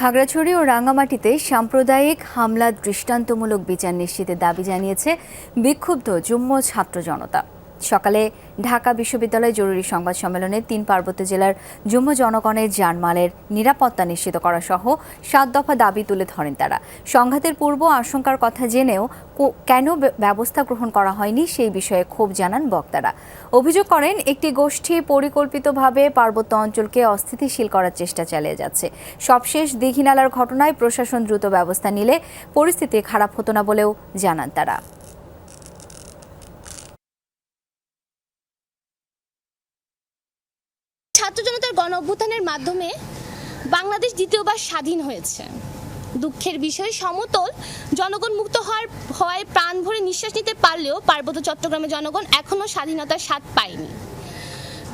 খাগড়াছড়ি ও রাঙ্গামাটিতে সাম্প্রদায়িক হামলা দৃষ্টান্তমূলক বিচার নিশ্চিতের দাবি জানিয়েছে বিক্ষুব্ধ যুগ্ম ছাত্র জনতা। সকালে ঢাকা বিশ্ববিদ্যালয় জরুরি সংবাদ সম্মেলনে তিন পার্বত্য জেলার যুগ্ম জনগণের জানমালের নিরাপত্তা নিশ্চিত করা সহ সাত দফা দাবি তুলে ধরেন তারা। সংঘাতের পূর্ব আশঙ্কার কথা জেনেও কেন ব্যবস্থা গ্রহণ করা হয়নি সেই বিষয়ে ক্ষোভ জানান বক্তারা। অভিযোগ করেন, একটি গোষ্ঠী পরিকল্পিতভাবে পার্বত্য অঞ্চলকে অস্থিতিশীল করার চেষ্টা চালিয়ে যাচ্ছে। সবশেষ দীঘিনালার ঘটনায় প্রশাসন দ্রুত ব্যবস্থা নিলে পরিস্থিতি খারাপ হতো না বলেও জানান তারা। ছাত্র জনতার গণ অভ্যুত্থানের মাধ্যমে বাংলাদেশ দ্বিতীয়বার স্বাধীন হয়েছে। দুঃখের বিষয় সমতল জনগণ মুক্ত হওয়ার ভয় প্রাণ ভরে নিঃশ্বাস নিতে পারলেও পার্বত্য চট্টগ্রামের জনগণ এখনও স্বাধীনতার স্বাদ পায়নি।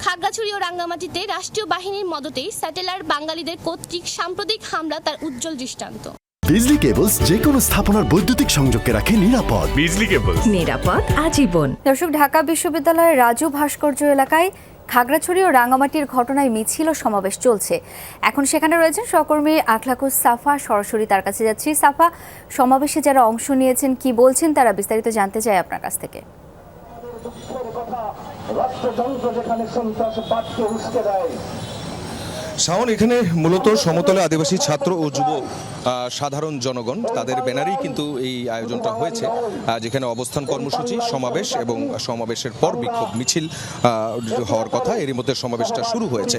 খাগড়াছড়ি ও রাঙ্গামাটিতে রাষ্ট্রীয় বাহিনীর মদতেই স্যাটেলার বাঙালিদের কর্তৃক সাম্প্রতিক হামলা তার উজ্জ্বল দৃষ্টান্ত। বিজলি কেবলস যে কোনো স্থাপনার বৈদ্যুতিক সংযোগকে রাখে নিরাপদ। বিজলি কেবল নিরাপদ আজীবন। দর্শক ঢাকা বিশ্ববিদ্যালয়ের রাজু ভাস্কর্য এলাকায় খাগড়াছড়ি ও রাঙামাটির ঘটনায় মিছিল ও সমাবেশ চলছে। এখন সেখানে রয়েছেন সহকর্মী আখলাকুস সাফা। সরাসরি তার কাছে যাচ্ছি। সাফা সমাবেশে যারা অংশ নিয়েছেন কি বলছেন তারা বিস্তারিত জানতে চাই আপনার কাছ থেকে। শাওন এখানে মূলত সমতলে আদিবাসী ছাত্র ও যুব আহ, সাধারণ জনগণ, তাদের ব্যানারেই কিন্তু এই আয়োজনটা হয়েছে যেখানে অবস্থান কর্মসূচি, সমাবেশ এবং সমাবেশের পর বিক্ষোভ মিছিল হওয়ার কথা। এরই মধ্যে সমাবেশটা শুরু হয়েছে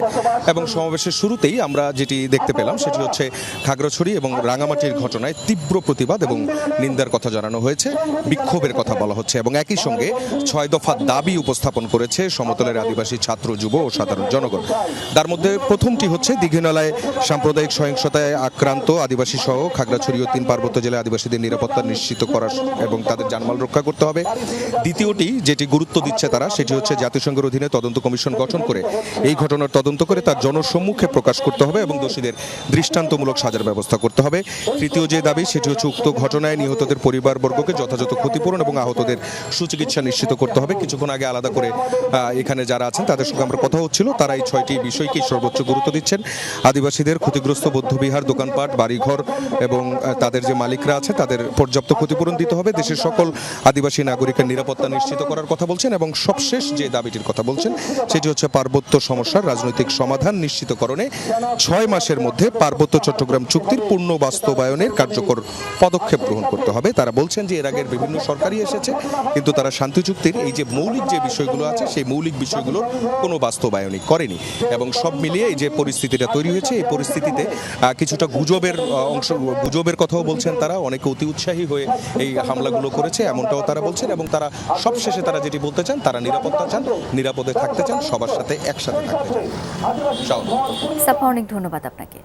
এবং সমাবেশের শুরুতেই আমরা যেটি দেখতে পেলাম, সেটি হচ্ছে খাগড়াছড়ি এবং রাঙামাটির ঘটনায় তীব্র প্রতিবাদ এবং নিন্দার কথা জানানো হয়েছে, বিক্ষোভের কথা বলা হচ্ছে এবং একই সঙ্গে ছয় দফা দাবি উপস্থাপন করেছে সমতলের আদিবাসী ছাত্র, যুব ও সাধারণ জনগণ। তার মধ্যে প্রথমটি হচ্ছে দীঘিনালায় সাম্প্রদায়িক সহিংসতায় আক্রান্ত আদিবাসী সহ খাগড়াছড়ি ও তিন পার্বত্য জেলায় আদিবাসীদের নিরাপত্তা নিশ্চিত করা এবং তাদের জানমাল রক্ষা করতে হবে। দ্বিতীয়টি যেটি গুরুত্ব দিচ্ছে তারা, সেটি হচ্ছে জাতিসংঘের অধীনে তদন্ত কমিশন গঠন করে এই ঘটনার তদন্ত করে তার জনসম্মুখে প্রকাশ করতে হবে এবং দোষীদের দৃষ্টান্তমূলক সাজার ব্যবস্থা করতে হবে। তৃতীয় যে দাবি, সেটি হচ্ছে উক্ত ঘটনায় নিহতদের পরিবারবর্গকে যথাযথ ক্ষতিপূরণ এবং আহতদের সুচিকিৎসা নিশ্চিত করতে হবে। কিছুক্ষণ আগে আলাদা করে এখানে যারা আছেন, তাদের সঙ্গে আমরা কথা হচ্ছিল। তারা এই ছয়টি বিষয়কেই সর্বোচ্চ গুরুত্ব দিচ্ছেন। আদিবাসীদের ক্ষতিগ্রস্ত বৌদ্ধবিহার, দোকানপাট, বাড়িঘর এবং তাদের যে মালিকরা আছে, তাদের পর্যাপ্ত ক্ষতিপূরণ দিতে হবে। দেশের সকল আদিবাসী নাগরিকের নিরাপত্তা নিশ্চিত করার কথা বলছেন এবং সবশেষ যে দাবিটির কথা বলছেন, সেটি হচ্ছে পার্বত্য সমস্যার রাজনৈতিক সমাধান নিশ্চিতকরণে ছয় মাসের মধ্যে পার্বত্য চট্টগ্রাম চুক্তির পূর্ণ বাস্তবায়নের কার্যকর পদক্ষেপ গ্রহণ করতে হবে। তারা বলছেন যে, এর আগের বিভিন্ন সরকারই এসেছে, কিন্তু তারা শান্তি চুক্তির এই যে মৌলিক যে বিষয়গুলো আছে, সেই মৌলিক বিষয়গুলোর কোনো বাস্তবায়নই করেনি। এবং সব মিলিয়ে এই যে পরিস্থিতিটা তৈরি হয়েছে, এই পরিস্থিতিতে কিছুটা গুজবের অংশ গুজবের কথাও বলছেন তারা। অনেকে অতি উৎসাহী হয়ে এই হামলাগুলো করেছে, এমনটাও তারা বলছেন এবং তারা সবশেষে তারা যেটি বলতে চান, তারা নিরাপত্তা চান, নিরাপদে থাকতে চান, সবার সাথে একসাথে থাকতে চান। অনেক ধন্যবাদ আপনাকে।